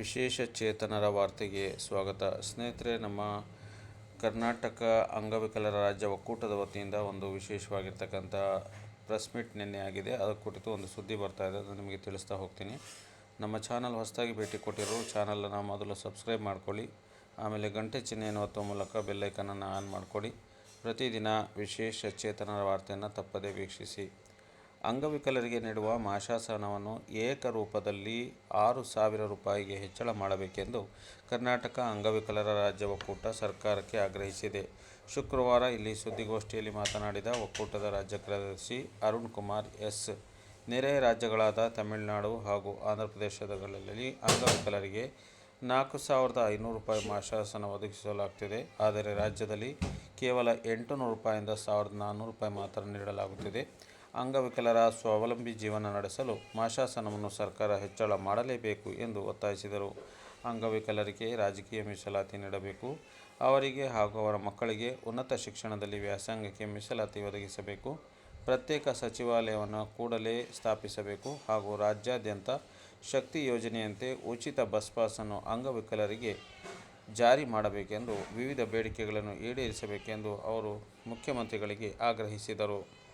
ವಿಶೇಷ ಚೇತನರ ವಾರ್ತೆಗೆ ಸ್ವಾಗತ. ಸ್ನೇಹಿತರೆ, ನಮ್ಮ ಕರ್ನಾಟಕ ಅಂಗವಿಕಲರ ರಾಜ್ಯ ಒಕ್ಕೂಟದ ವತಿಯಿಂದ ಒಂದು ವಿಶೇಷವಾಗಿರ್ತಕ್ಕಂಥ ಪ್ರೆಸ್ ಮೀಟ್ ನಿನ್ನೆ ಆಗಿದೆ. ಅದರ ಕುರಿತು ಒಂದು ಸುದ್ದಿ ಬರ್ತಾ ಇದೆ ಅದನ್ನು ನಿಮಗೆ ತಿಳಿಸ್ತಾ ಹೋಗ್ತೀನಿ. ನಮ್ಮ ಚಾನಲ್ ಹೊಸದಾಗಿ ಭೇಟಿ ಕೊಟ್ಟಿರೋ ಚಾನಲನ್ನು ಮೊದಲು ಸಬ್ಸ್ಕ್ರೈಬ್ ಮಾಡ್ಕೊಳ್ಳಿ. ಆಮೇಲೆ ಗಂಟೆ ಚಿಹ್ನೆಯನ್ನು ಒತ್ತುವ ಮೂಲಕ ಬೆಲ್ಲೈಕನನ್ನು ಆನ್ ಮಾಡಿಕೊಡಿ ಪ್ರತಿದಿನ ವಿಶೇಷ ಚೇತನರ ವಾರ್ತೆಯನ್ನು ತಪ್ಪದೇ ವೀಕ್ಷಿಸಿ. ಅಂಗವಿಕಲರಿಗೆ ನೀಡುವ ಮಾಶಾಸನವನ್ನು ಏಕರೂಪದಲ್ಲಿ ಆರು ಸಾವಿರ ರೂಪಾಯಿಗೆ ಹೆಚ್ಚಳ ಮಾಡಬೇಕೆಂದು ಕರ್ನಾಟಕ ಅಂಗವಿಕಲರ ರಾಜ್ಯ ಒಕ್ಕೂಟ ಸರ್ಕಾರಕ್ಕೆ ಆಗ್ರಹಿಸಿದೆ. ಶುಕ್ರವಾರ ಇಲ್ಲಿ ಸುದ್ದಿಗೋಷ್ಠಿಯಲ್ಲಿ ಮಾತನಾಡಿದ ಒಕ್ಕೂಟದ ರಾಜ್ಯ ಕಾರ್ಯದರ್ಶಿ ಅರುಣ್ ಕುಮಾರ್ ಎಸ್. ನೆರೆಯ ರಾಜ್ಯಗಳಾದ ತಮಿಳುನಾಡು ಹಾಗೂ ಆಂಧ್ರಪ್ರದೇಶಗಳಲ್ಲಿ ಅಂಗವಿಕಲರಿಗೆ ನಾಲ್ಕು ಸಾವಿರದ ಐನೂರು ರೂಪಾಯಿ ಮಾಶಾಸನ ಒದಗಿಸಲಾಗ್ತಿದೆ. ಆದರೆ ರಾಜ್ಯದಲ್ಲಿ ಕೇವಲ ಎಂಟು ನೂರು ರೂಪಾಯಿಂದ ಸಾವಿರದ ನಾನ್ನೂರು ರೂಪಾಯಿ ಮಾತ್ರ ನೀಡಲಾಗುತ್ತಿದೆ. ಅಂಗವಿಕಲರ ಸ್ವಾವಲಂಬಿ ಜೀವನ ನಡೆಸಲು ಮಾಶಾಸನವನ್ನು ಸರ್ಕಾರ ಹೆಚ್ಚಳ ಮಾಡಲೇಬೇಕು ಎಂದು ಒತ್ತಾಯಿಸಿದರು. ಅಂಗವಿಕಲರಿಗೆ ರಾಜಕೀಯ ಮೀಸಲಾತಿ ನೀಡಬೇಕು. ಅವರಿಗೆ ಹಾಗೂ ಅವರ ಮಕ್ಕಳಿಗೆ ಉನ್ನತ ಶಿಕ್ಷಣದಲ್ಲಿ ವ್ಯಾಸಂಗಕ್ಕೆ ಮೀಸಲಾತಿ ಒದಗಿಸಬೇಕು. ಪ್ರತ್ಯೇಕ ಸಚಿವಾಲಯವನ್ನು ಕೂಡಲೇ ಸ್ಥಾಪಿಸಬೇಕು ಹಾಗೂ ರಾಜ್ಯಾದ್ಯಂತ ಶಕ್ತಿ ಯೋಜನೆಯಂತೆ ಉಚಿತ ಬಸ್ ಪಾಸನ್ನು ಅಂಗವಿಕಲರಿಗೆ ಜಾರಿ ಮಾಡಬೇಕೆಂದು ವಿವಿಧ ಬೇಡಿಕೆಗಳನ್ನು ಈಡೇರಿಸಬೇಕೆಂದು ಅವರು ಮುಖ್ಯಮಂತ್ರಿಗಳಿಗೆ ಆಗ್ರಹಿಸಿದರು.